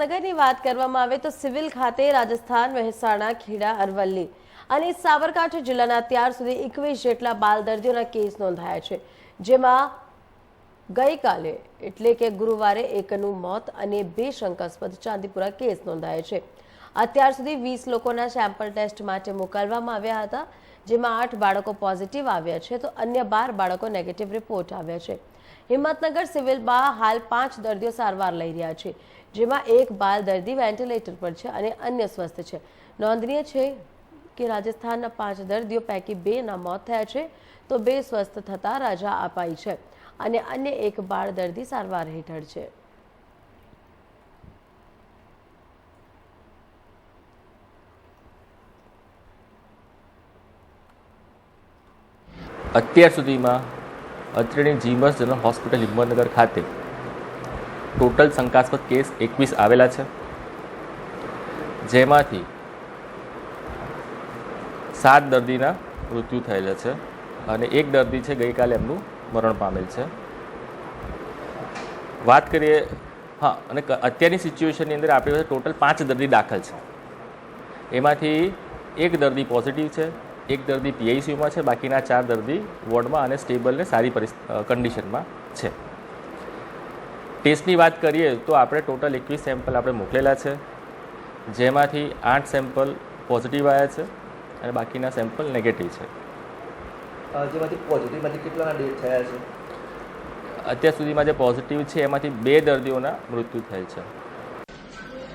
હિંમતનગરની વાત કરવામાં આવે તો સિવિલ ખાતે રાજસ્થાન મહેસાણા, ખેડા, અરવલ્લી અને સાબરકાંઠા જિલ્લાના અત્યાર સુધી એકવીસ જેટલા બાલ દર્દીઓના કેસ નોંધાયા છે. જેમાં ગઈકાલે એટલે કે ગુરુવારે એકનું મોત અને બે શંકાસ્પદ ચાંદીપુરા કેસ નોંધાયા છે. અત્યાર સુધી વીસ લોકોના સેમ્પલ ટેસ્ટ માટે મોકલવામાં આવ્યા હતા, જેમાં આઠ બાળકો પોઝિટિવ આવ્યા છે, તો અન્ય બાર બાળકો નેગેટિવ રિપોર્ટ આવ્યા છે. હિંમતનગર સિવિલમાં હાલ પાંચ દર્દીઓ સારવાર લઈ રહ્યા છે, જેમાં એક બાળ દર્દી વેન્ટિલેટર પર છે અને અન્ય સ્વસ્થ છે. નોંધનીય છે કે રાજસ્થાનના પાંચ દર્દીઓ પૈકી બેના મોત થયા છે, તો બે સ્વસ્થ થતાં રજા અપાઈ છે અને અન્ય એક બાળ દર્દી સારવાર હેઠળ છે. અત્યાર સુધીમાં અત્રેની જીમસ જનરલ હોસ્પિટલ હિંમતનગર ખાતે ટોટલ શંકાસ્પદ કેસ એકવીસ આવેલા છે. જેમાંથી સાત દર્દીના મૃત્યુ થયેલા છે અને એક દર્દી છે ગઈકાલે એમનું મરણ પામેલ છે. વાત કરીએ, હા, અને અત્યારની સિચ્યુએશનની અંદર આપણી પાસે ટોટલ પાંચ દર્દી દાખલ છે. એમાંથી એક દર્દી પોઝિટિવ છે એક દર્દી પીઆઈસીયુમાં છે બાકીના ચાર દર્દી વોર્ડમાં અને સ્ટેબલ ને સારી કન્ડિશનમાં છે. ટેસ્ટની વાત કરીએ તો આપણે ટોટલ એકવીસ સેમ્પલ આપણે મોકલેલા છે જેમાંથી આઠ સેમ્પલ પોઝિટિવ આવ્યા છે અને બાકીના સેમ્પલ નેગેટિવ છે. જેમાંથી પોઝિટિવમાંથી કેટલાના ડેટ થયા છે? અત્યાર સુધીમાં જે પોઝિટિવ છે એમાંથી બે દર્દીઓના મૃત્યુ થયેલ છે.